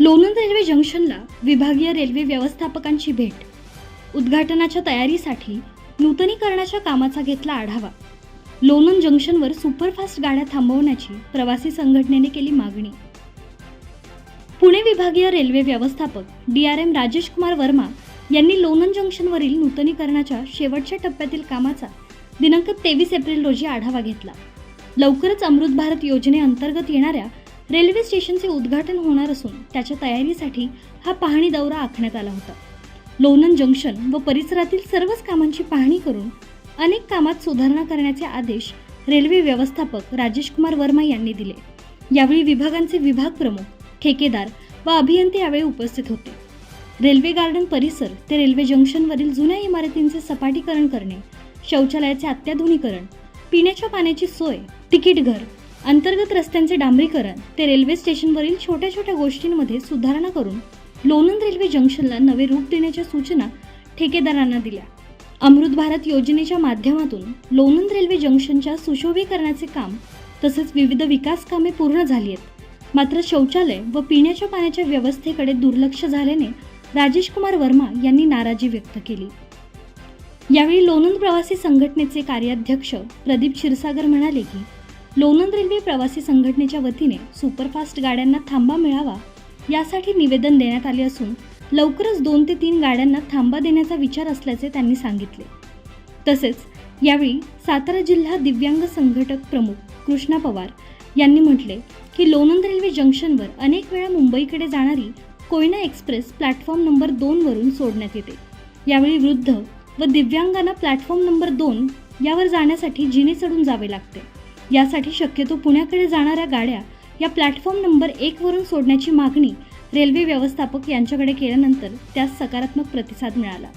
Lonand railway जंक्शनला विभागीय railway व्यवस्थापकांची भेट. उद्घाटनाच्या तयारीसाठी नूतनीकरणाच्या कामाचा घेतला आढावा. लोणंद जंक्शनवर सुपरफास्ट गाड्या थांबवण्याची प्रवासी संघटनेने केली मागणी. पुणे विभागीय रेल्वे व्यवस्थापक D R M Rajesh Kumar Verma यांनी लोणंद जंक्शनवरील नूतनीकरणाच्या शेवटच्या टप्प्यातील कामाचा दिनांक तेवीस एप्रिल रोजी आढावा घेतला. लवकरच अमृत भारत योजनेअंतर्गत येणाऱ्या रेल्वे स्टेशनचे उद्घाटन होणार असून त्याच्या तयारीसाठी हा पाहणी दौरा आखण्यात आला होता. लोणन जंक्शन व परिसरातील सर्वच कामांची पाहणी करून अनेक कामात सुधारणा करण्याचे आदेश रेल्वे व्यवस्थापक राजेश कुमार वर्मा यांनी दिले. यावेळी विभागांचे विभाग प्रमुख ठेकेदार व अभियंते यावेळी उपस्थित होते. रेल्वे गार्डन परिसर ते रेल्वे जंक्शनवरील जुन्या इमारतींचे सपाटीकरण करणे शौचालयाचे अत्याधुनिकरण पिण्याच्या पाण्याची सोय तिकीट घर अंतर्गत रस्त्यांचे डांबरीकरण ते रेल्वे स्टेशनवरील छोट्या छोट्या गोष्टींमध्ये सुधारणा करून लोणंद रेल्वे जंक्शनला नवे रूप देण्याच्या सूचना ठेकेदारांना दिल्या. अमृत भारत योजनेच्या माध्यमातून लोणंद रेल्वे जंक्शनच्या सुशोभीकरणाचे काम तसेच विविध विकास कामे पूर्ण झाली आहेत. मात्र शौचालय व पिण्याच्या पाण्याच्या व्यवस्थेकडे दुर्लक्ष झाल्याने राजेश कुमार वर्मा यांनी नाराजी व्यक्त केली. यावेळी लोणंद प्रवासी संघटनेचे कार्याध्यक्ष प्रदीप क्षीरसागर म्हणाले की लोणंद रेल्वे प्रवासी संघटनेच्या वतीने सुपरफास्ट गाड्यांना थांबा मिळावा यासाठी निवेदन देण्यात आले असून लवकरच दोन ते तीन गाड्यांना थांबा देण्याचा विचार असल्याचे त्यांनी सांगितले. तसेच यावेळी सातारा जिल्हा दिव्यांग संघटक प्रमुख कृष्णा पवार यांनी म्हटले की लोणंद रेल्वे जंक्शनवर अनेक वेळा मुंबईकडे जाणारी कोयना एक्सप्रेस प्लॅटफॉर्म नंबर दोनवरून सोडण्यात येते. यावेळी वृद्ध व दिव्यांगांना प्लॅटफॉर्म नंबर दोन यावर जाण्यासाठी जिने चढून जावे लागते. यासाठी शक्यतो पुण्याकडे जाणाऱ्या गाड्या या प्लॅटफॉर्म नंबर एकवरून सोडण्याची मागणी रेल्वे व्यवस्थापक यांच्याकडे केल्यानंतर त्यास सकारात्मक प्रतिसाद मिळाला.